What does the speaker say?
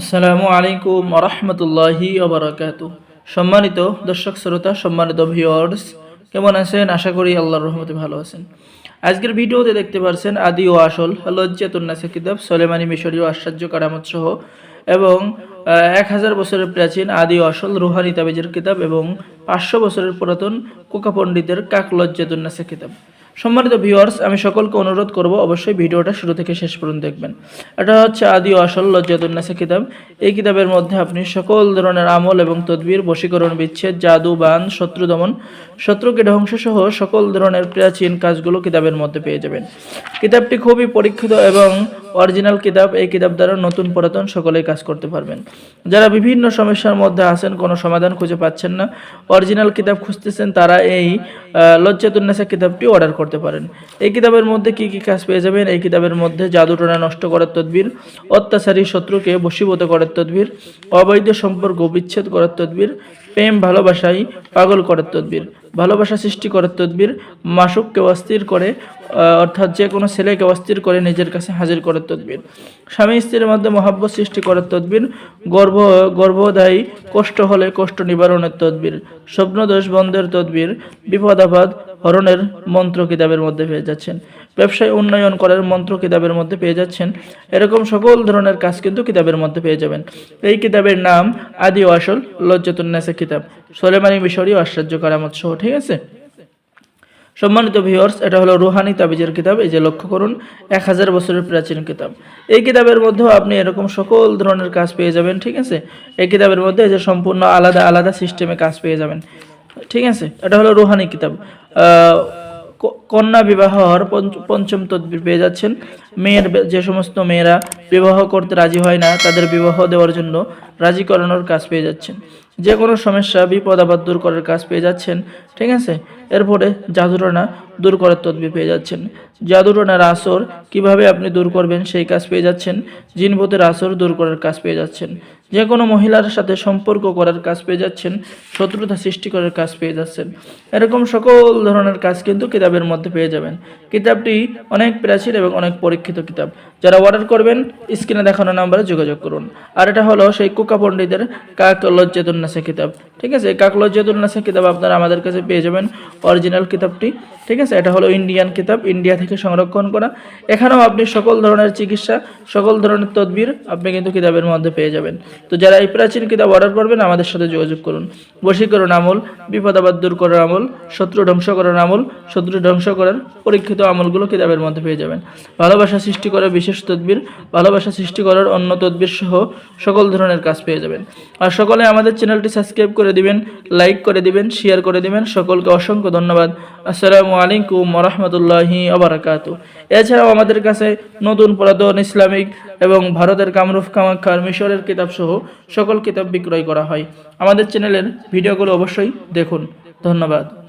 আসসালামু আলাইকুম রহমতুল্লাহি ওবরাকাতু। সম্মানিত দর্শক, শ্রোতা, সম্মানিত ভিউয়ার্স কেমন আছেন? আশা করি আল্লাহর রহমতে ভালো আছেন। আজকের ভিডিওতে দেখতে পারছেন আদি ও আসল লজ্জাতুন্নাসা কিতাব, সলেমানি মিশরীয় আশ্চর্য কারামত সহ এবং এক হাজার বছরের প্রাচীন আদি ও আসল রুহানি তাবিজের কিতাব এবং পাঁচশো বছরের পুরাতন কোকা পণ্ডিতের কাক লজ্জাতুন্নাসা কিতাব। সম্মানিত ভিউয়ার্স আমি সকলকে অনুরোধ করব অবশ্যই ভিডিওটা শুরু থেকে শেষ পর্যন্ত দেখবেন। এটা হচ্ছে আদি আসল লজ্জাতুন্নাসা কিতাব। এই কিতাবের মধ্যে আপনি সকল ধরনের আমল এবং তদবির, বশীকরণ, বিচ্ছেদ, জাদু, বান, শত্রু দমন, শত্রুকে ধ্বংস সহ সকল ধরনের প্রাচীন কাজগুলো কিতাবের মধ্যে পেয়ে যাবেন। কিতাবটি খুবই পরীক্ষিত এবং অরিজিনাল কিতাব। এই কিতাব দ্বারা নতুন পুরাতন সকলেই কাজ করতে পারবেন। যারা বিভিন্ন সমস্যার মধ্যে আছেন, কোনো সমাধান খুঁজে পাচ্ছেন না, অরিজিনাল কিতাব খুঁজতেছেন, তারা এই লজ্জাতুন্নাসা কিতাবটি অর্ডার করতে পারেন। এই কিতাবের মধ্যে কি কি কাজ পেয়ে যাবেন? এই কিতাবের মধ্যে জাদুটোনা নষ্ট করার তদবির, অত্যাচারী শত্রুকে বশীভূত করার তদবির, অবৈধ সম্পর্ক বিচ্ছেদ করার তদবির, প্রেম ভালোবাসাই পাগল করার তদবির। ভালোবাসা সৃষ্টি করার তদবির মাসুককে অস্থির করে অর্থাৎ যে কোনো ছেলেকে অস্থির করে নিজের কাছে হাজির করার তদবির। স্বামী স্ত্রীর মধ্যে মহাব্বত সৃষ্টি করার তদবির গর্ভ গর্ভদায়ী, কষ্ট হলে কষ্ট নিবারণের তদবির, স্বপ্নদোষ বন্ধের তদবির বিপদ আপদ হরণের মন্ত্র কিতাবের মধ্যে পেয়ে যাচ্ছেন। ব্যবসায় উন্নয়ন করার মন্ত্র কিতাবের মধ্যে পেয়ে যাচ্ছেন। এরকম সকল ধরনের কাজ কিন্তু কিতাবের মধ্যে পেয়ে যাবেন। এই কিতাবের নাম আদি ও আসল লজ্জাতুন্নাসা কিতাব। সোলেমানি মিশরী ও আশ্চর্য কারামত সহ আছে? সম্মানিত ভিওর্স এটা হলো রুহানি তাবিজের কিতাব। এই যে লক্ষ্য করুন, এক হাজার বছরের প্রাচীন কিতাব। এই কিতাবের মধ্যেও আপনি এরকম সকল ধরনের কাজ পেয়ে যাবেন, ঠিক আছে? এই কিতাবের মধ্যে এই যে সম্পূর্ণ আলাদা আলাদা সিস্টেমে কাজ পেয়ে যাবেন, ঠিক আছে? এটা হলো রুহানি কিতাব। কন্যা বিবাহর পঞ্চ- পঞ্চম তদবির পেয়ে যাচ্ছেন। মেয়ের যে সমস্ত মেয়েরা বিবাহ করতে রাজি হয় না, তাদের বিবাহ দেওয়ার জন্য রাজি করানোর কাজ পেয়ে যাচ্ছেন। যে কোনো সমস্যা, বিপদ, আপদ দূর করার কাজ পেয়ে যাচ্ছেন, ঠিক আছে? এরপরে জাদুটনা দূর করার তদবির পেয়ে যাচ্ছেন। জাদুটনার আসর কীভাবে আপনি দূর করবেন সেই কাজ পেয়ে যাচ্ছেন। জিনভূতের আসর দূর করার কাজ পেয়ে যাচ্ছেন। যে কোনো মহিলার সাথে সম্পর্ক করার কাজ পেয়ে যাচ্ছেন, শত্রুতা সৃষ্টি করার কাজ পেয়ে যাচ্ছেন। এরকম সকল ধরনের কাজ কিন্তু কিতাবের মধ্যে পেয়ে যাবেন। কিতাবটি অনেক প্রাচীন এবং অনেক পরীক্ষিত কিতাব। যারা অর্ডার করবেন স্ক্রিনে দেখানো নাম্বারে যোগাযোগ করুন। আর এটা হলো সেই কুকা পণ্ডিতের কাক কিতাব। ঠিক আছে, কাক লজ্জাতুন্নাসা কিতাব আপনারা আমাদের কাছে পেয়ে যাবেন অরিজিনাল কিতাবটি। ঠিক আছে, এটা হলো ইন্ডিয়ান কিতাব ইন্ডিয়া থেকে সংরক্ষণ করা। এখানেও আপনি সকল ধরনের চিকিৎসা, সকল ধরনের তদবির আপনি কিন্তু কিতাবের মধ্যে পেয়ে যাবেন। তো যারা এই প্রাচীন কিতাব অর্ডার করবেন, আমাদের সাথে যোগাযোগ করুন। বশীকরণ আমল বিপদাবাদ দূর করার আমল, শত্রু ধ্বংস করার আমল, শত্রু ধ্বংস করার পরীক্ষিত আমলগুলো কিতাবের মধ্যে পেয়ে যাবেন। ভালোবাসা সৃষ্টি করার বিশেষ তদবির, ভালোবাসা সৃষ্টি করার অন্য তদবির সহ সকল ধরনের কাজ পেয়ে যাবেন। আর সকলে আমাদের চ্যানেলটি সাবস্ক্রাইব করে দিবেন, লাইক করে দিবেন শেয়ার করে দিবেন। সকলকে অসংখ্য ধন্যবাদ। আসসালামু আলাইকুম রহমতুল্লাহি আবরাকাত এছাড়াও আমাদের কাছে নতুন পুরাতন ইসলামিক এবং ভারতের কামরুফ কামাখ্যার মিশরের কিতাব সহ সকল কিতাব বিক্রয় করা হয়। আমাদের চ্যানেলের ভিডিওগুলো অবশ্যই দেখুন। ধন্যবাদ।